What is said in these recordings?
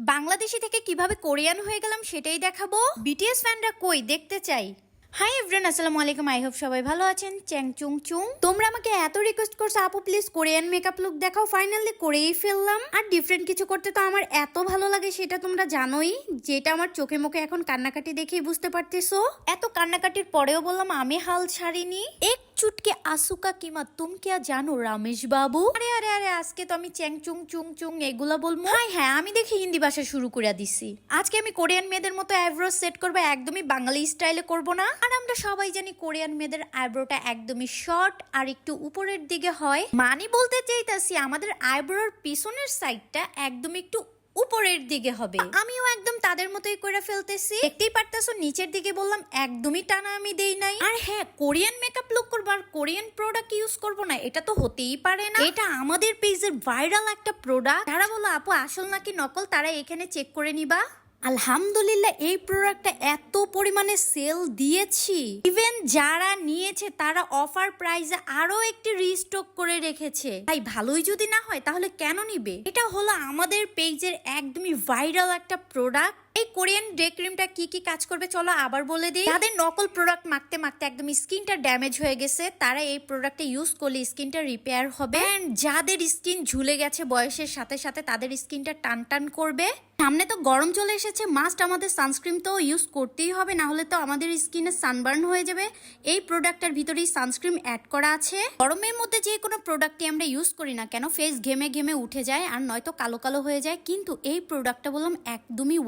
বাংলাদেশি থেকে কীভাবে কোরিয়ান হয়ে গেলাম সেটাই দেখাবো। বিটিএস ফ্যানরা কই? দেখতে চাই। হাই এভরিন আসসালামু আলাইকুম। আই হোপ সবাই ভালো আছেন। চ্যাং চুং চুং তোমরা আমাকে এত রিকোয়েস্ট করছ, আপু প্লিজ কোরিয়ান মেকআপ লুক দেখাও। ফাইনালি করেই ফেললাম। আর ডিফারেন্ট কিছু করতে তো আমার এত ভালো লাগে, সেটা তোমরা জানোই। যেটা আমার চোখে মুখে এখন কান্নাকাটি দেখেই বুঝতে পারতেছো। এত কান্নাকাটির পরেও বললাম, আমি হাল ছাড়িনি। এক চুটকে আসুকা কিমা তুম কিয়া জানো রমেশ বাবু? আরে আরে আরে, আজকে তো আমি চ্যাং চুং চুং চুং এগুলা বলব। হ্যাঁ হ্যাঁ আমি দেখি হিন্দি ভাষা শুরু করে দিছি। আজকে আমি কোরিয়ান মেয়েদের মতো আইব্রো সেট করব, একদমই বাঙালি স্টাইলে করব না। আর আমরা সবাই জানি কোরিয়ান মেয়েদের আইব্রোটা একদমই শর্ট আর একটু উপরের দিকে হয়। মানে বলতে চাইতাছি আমাদের আইব্রোর পিছনের সাইডটা একদম একটু উপরের দিকে হবে। আমিও একদম তাদের মতোই করে ফেলতেছি। দেখতেই পারতেছো, নিচের দিকে বললাম একদমই টানা আমি দেই নাই। আর হ্যাঁ কোরিয়ান মেকআপ লুক করব আর কোরিয়ান প্রোডাক্ট ইউজ করব না, এটা তো হতেই পারে না। এটা আমাদের পেজের ভাইরাল একটা প্রোডাক্ট তারা বলো আপু, আসল নাকি নকল? তারা এখানে চেক করে নিবা। আলহামদুলিল্লাহ, এই প্রোডাক্টটা এত পরিমাণে সেল দিয়েছি। ইভেন যারা নিয়েছে, তারা অফার প্রাইসে আরও একটি রিস্টক করে রেখেছে। তাই ভালোই যদি না হয়, তাহলে কেন নিবে? এটা হলো আমাদের পেজের একদমই ভাইরাল একটা প্রোডাক্ট এই কোরিয়ান ডে ক্রিমটা কি কি কাজ করবে চলো আবার বলে দিই। তাদের নকল প্রোডাক্ট মাখতে মাখতে একদম স্কিনটা ড্যামেজ হয়ে গেছে। তারা এই প্রোডাক্টটা ইউজ করলে স্কিনটা রিপেয়ার হবে। যাদের স্কিন ঝুলে গেছে বয়সের সাথে সাথে তাদের স্কিনটা টান টান করবে। সামনে তো গরম চলে এসেছে মাস্ট আমাদের সানস্ক্রিন তো ইউজ করতেই হবে, না হলে তো আমাদের স্কিনে সানবার্ন হয়ে যাবে। এই প্রোডাক্টের ভিতরেই সানস্ক্রিন অ্যাড করা আছে। গরমের মধ্যে যে কোনো প্রোডাক্টই আমরা ইউজ করি না কেন ফেস ঘেমে ঘেমে উঠে যায়, আর নয়তো কালো কালো হয়ে যায়। কিন্তু এই প্রোডাক্টটা বললাম একদমই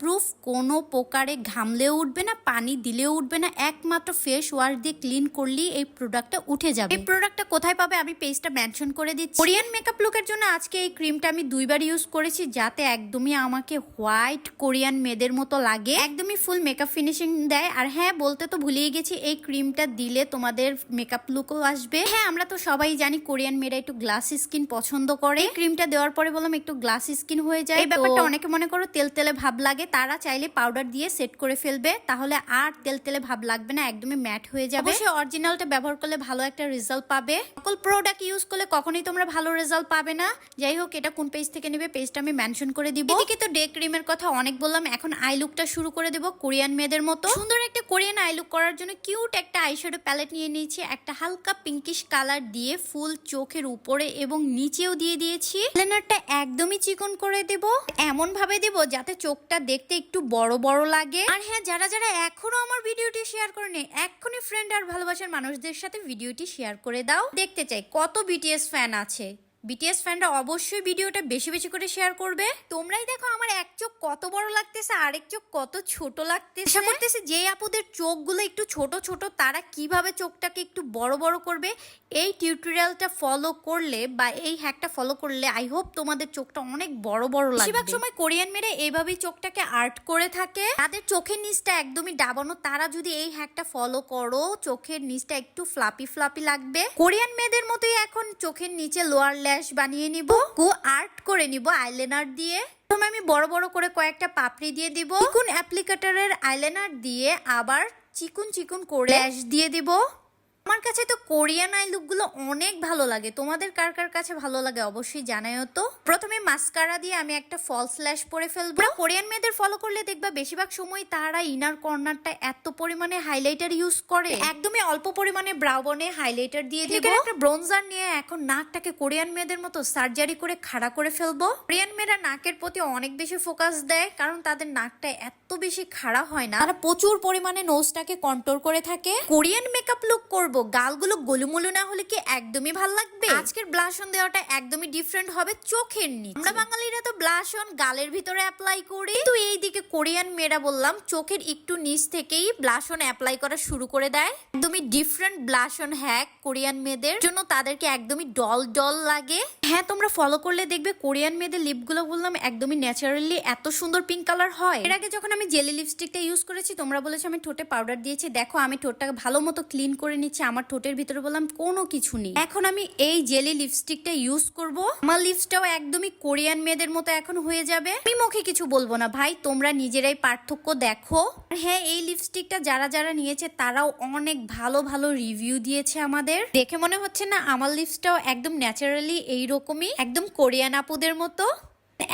ওয়াটারপ্রুফ কোনো প্রকারে ঘামলেও উঠবে না পানি দিলেও উঠবে না একমাত্র ফেস ওয়াশ দিয়ে ক্লিন করলেই এই প্রোডাক্টটা উঠে যাবে। এই প্রোডাক্টটা কোথায় পাবে আমি পেজটা মেনশন করে দিচ্ছি। কোরিয়ান মেকআপ লুকের জন্য আজকে এই ক্রিমটা আমি দুইবার ইউজ করেছি যাতে একদমই আমাকে হোয়াইট কোরিয়ান মেয়েদের মতো লাগে। একদমই ফুল মেকআপ ফিনিশিং দেয়। আর হ্যাঁ বলতে তো ভুলিয়ে গেছি এই ক্রিমটা দিলে তোমাদের মেকআপ লুকও আসবে। হ্যাঁ আমরা তো সবাই জানি কোরিয়ান মেয়েরা একটু গ্লাস স্কিন পছন্দ করে। এই ক্রিমটা দেওয়ার পরে বললাম একটু গ্লাস স্কিন হয়ে যায়। এই ব্যাপারটা অনেকে মনে করো তেল তেলে ভাব লাগে তারা চাইলে পাউডার দিয়ে সেট করে ফেলবে তাহলে আর তেল তেলে ভাব লাগবে না একদমই ম্যাট হয়ে যাবে। অবশ্যই অরিজিনালটা ব্যবহার করলে ভালো একটা রেজাল্ট পাবে। সকল প্রোডাক্ট ইউজ করলে কখনোই তোমরা ভালো রেজাল্ট পাবে না। যাই হোক এটা কোন পেজ থেকে নেবে পেজটা আমি মেনশন করে দিব। এদিকে তো ডে ক্রিমের কথা অনেক বললাম এখন আই লুকটা শুরু করে দেব কোরিয়ান মেয়েদের মতো। সুন্দর একটা কোরিয়ান আই লুক করার জন্য কিউট একটা আইশ্যাডো প্যালেট নিয়ে নিয়েছি একটা হালকা পিঙ্কিশ কালার দিয়ে ফুল চোখের উপরে এবং নিচেও দিয়ে দিয়েছি। আইলাইনারটা একদমই চিকন করে দেব। এমন ভাবে দেব যাতে চোখটা দেখতে একটু বড় বড় লাগে। আর হ্যাঁ যারা যারা এখনও আমার ভিডিওটি শেয়ার করে করেনি, এক্ষুনি ফ্রেন্ড আর ভালোবাসার মানুষদের সাথে ভিডিওটি শেয়ার করে দাও। দেখতে চাই কত বিটিএস ফ্যান আছে। বিটিএস ফ্যানরা অবশ্যই ভিডিওটা বেশি বেশি করে শেয়ার করবে। তোমরাই দেখো আমার এক চোখ কত বড় লাগতেছে আরেক চোখ কত ছোট লাগতেছে। আশা করতেছে যে আপুদের চোখগুলো একটু ছোট ছোট তারা কীভাবে চোখটাকে একটু বড় বড় করবে এই টিউটোরিয়ালটা ফলো করলে বা এই হ্যাকটা ফলো করলে আই হোপ তোমাদের চোখটা অনেক বড় বড় লাগবে। বেশিরভাগ সময় কোরিয়ান মেয়েরা এইভাবেই চোখটাকে আর্ট করে থাকে। তাদের চোখের নিচটা একদমই ডাবানো তারা যদি এই হ্যাকটা ফলো করো চোখের নিচটা একটু ফ্লাপি ফ্লাপি লাগবে। কোরিয়ান মেয়েদের মতোই এখন চোখের নিচে লোয়ার ল্যাশ বানিয়ে নিব। কু আর্ট করে নিব আইলাইনার দিয়ে। প্রথমে আমি বড় বড় করে কয়েকটা পাপড়ি দিয়ে দিব। কোন অ্যাপ্লিকেটারের আইলাইনার দিয়ে আবার চিকুন চিকুন করে ল্যাশ দিয়ে দিব। আমার কাছে তো কোরিয়ান আই লুকগুলো অনেক ভালো লাগে। তোমাদের কার কার কাছে ভালো লাগে অবশ্যই জানাইও তো। প্রথমে মাস্কারা দিয়ে আমি একটা ফলস ল্যাশ পরে ফেলব। কোরিয়ান মেয়েদের ফলো করলে দেখবা বেশিরভাগ সময় তারা ইনার কর্নারটা এত পরিমাণে হাইলাইটার ইউজ করে। একদমই অল্প পরিমাণে ব্রাউনে হাইলাইটার দিয়ে দিব। একটা ব্রোনজার নিয়ে এখন নাকটাকে কোরিয়ান মেয়েদের মতো সার্জারি করে খাড়া করে ফেলব। কোরিয়ান মেয়েরা নাকের প্রতি অনেক বেশি ফোকাস দেয় কারণ তাদের নাকটা এত বেশি খাড়া হয় না। তারা প্রচুর পরিমাণে নোজটাকে কন্ট্রোল করে থাকে। কোরিয়ান মেকআপ লুক করব গালগুলো গোলুমুলু না হলে কি একদমই ভালো লাগবে? আজকের ব্লাশন দেওয়াটা একদমই ডিফারেন্ট হবে চোখের নিচে। আমরা বাঙালিরা তো ব্লাশন গালের ভিতরে অ্যাপ্লাই করি। কিন্তু এইদিকে কোরিয়ান মেয়েরা বললাম, চোখের একটু নিচ থেকেই ব্লাশন অ্যাপ্লাই করা শুরু করে দেয়। একদমই ডিফারেন্ট ব্লাশন হ্যাক কোরিয়ান মেয়েদের জন্য তাদেরকে একদমই ডল ডল লাগে। হ্যাঁ তোমরা ফলো করলে দেখবে কোরিয়ান মেয়েদের লিপগুলো বললাম একদমই ন্যাচারালি এত সুন্দর পিঙ্ক কালার হয়। এর আগে যখন আমি জেলি লিপস্টিকটা ইউজ করেছি, তোমরা বলেছ আমি ঠোঁটে পাউডার দিয়েছি। দেখো, আমি ঠোঁটটাকে ভালো মতো ক্লিন করে নিচ্ছি। আমার ঠোঁটের ভিতরে বললাম, কোনো কিছু নেই। এখন আমি এই জেলি লিপস্টিকটা ইউজ করব। আমার লিপসটাও একদমই কোরিয়ান মেয়েদের মতো এখন হয়ে যাবে। আমি মুখে কিছু বলব না ভাই, তোমরা নিজেরাই পার্থক্য দেখো। হ্যাঁ এই লিপস্টিকটা যারা যারা নিয়েছে, তারাও অনেক ভালো ভালো রিভিউ দিয়েছে আমাদের। দেখে মনে হচ্ছে না, আমার লিপসটাও একদম ন্যাচারালি এইরকমই, একদম কোরিয়ান আপুদের মতো।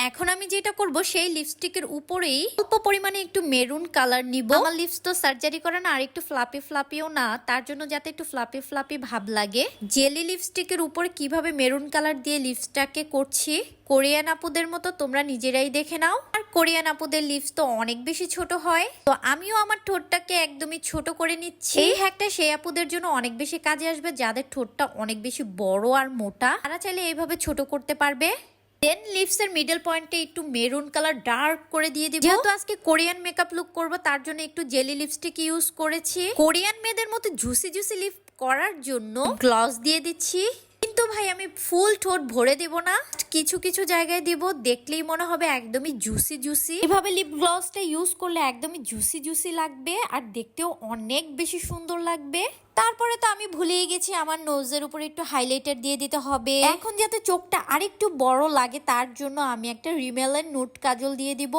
এখন আমি যেটা করব, সেই লিপস্টিকের উপরেই অল্প পরিমাণে একটু মেরুন কালার নিব। আমার লিপস তো সার্জারি করা না, আর একটু ফ্লাপি ফ্লাপিও না। তার জন্য যাতে একটু ফ্লাপি ফ্লাপি ভাব লাগে। জেলি লিপস্টিকের উপরে কীভাবে মেরুন কালার দিয়ে লিপসটাকে করছি, কোরিয়ান আপুদের মতো তোমরা নিজেরাই দেখে নাও। আর কোরিয়ান আপুদের লিপস তো অনেক বেশি ছোট হয়। তো আমিও আমার ঠোঁটটাকে একদমই ছোট করে নিচ্ছি। এই হ্যাকটা সেই আপুদের জন্য অনেক বেশি কাজে আসবে, যাদের ঠোঁটটা অনেক বেশি বড় আর মোটা। তারা চাইলে এইভাবে ছোট করতে পারবে। দেন লিপস এর মিডল পয়েন্টে একটু মেরুন কালার ডার্ক করে দিয়ে দিব। যেহেতু আজকে কোরিয়ান মেকআপ লুক করব তার জন্য একটু জেলি লিপস্টিক ইউজ করেছি। কোরিয়ান মেয়েদের মতো জুসি জুসি লিপ করার জন্য গ্লস দিয়ে দিচ্ছি। কিন্তু ভাই আমি ফুল ঠোঁট ভরে দেব না। কিছু কিছু জায়গায় দিব দেখলেই মনে হবে একদমই জুসি জুসি এভাবে লিপ গ্লসটা ইউজ করলে একদমই জুসি জুসি লাগবে আর দেখতেও অনেক বেশি সুন্দর লাগবে। তারপরে তো আমি ভুলেই গেছি আমার নোজের উপর একটু হাইলাইটার দিয়ে দিতে হবে। এখন যাতে চোখটা আরেকটু বড় লাগে তার জন্য আমি একটা রিমেলের নুট কাজল দিয়ে দিব।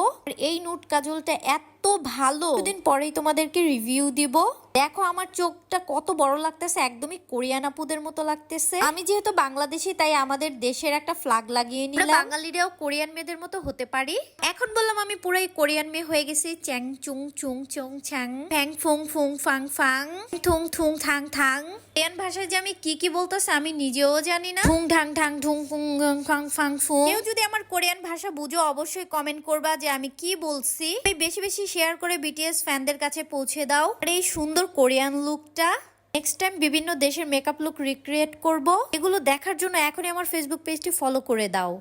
এই নুট কাজলটা এত ভালো দুদিন পরেই তোমাদেরকে রিভিউ দিব। দেখো আমার চোখটা কত বড় লাগতেছে একদমই কোরিয়ান আপুদের মতো লাগতেছে। আমি যেহেতু বাংলাদেশি তাই আমাদের দেশের একটা ফ্ল্যাগ লাগিয়ে নিলাম। বাঙালিরাও কোরিয়ান মেয়েদের মতো হতে পারি। এখন বললাম আমি পুরাই কোরিয়ান মেয়ে হয়ে গেছি। চ্যাং চুং চুং চুং ছ্যাং ফ্যাং ফুং ফুং ফাং ফাং। থুং থুং থাং ঠাং কোরিয়ান ভাষায় যে আমি কি কি বলতেছে আমি নিজেও জানি না। ঠুং ঠাং ঠাং ঠুং ফুং ফাং ফাং ফুং। কেউ যদি আমার কোরিয়ান ভাষা বুঝো অবশ্যই কমেন্ট করবা যে আমি কি বলছি। এই বেশি বেশি শেয়ার করে বিটিএস ফ্যানদের কাছে পৌঁছে দাও। আর এই সুন্দর কোরিয়ান লুকটা নেক্সট টাইম বিভিন্ন দেশের মেকআপ লুক রিক্রিয়েট করব। এগুলো দেখার জন্য এখনই আমার ফেসবুক পেজটি ফলো করে দাও।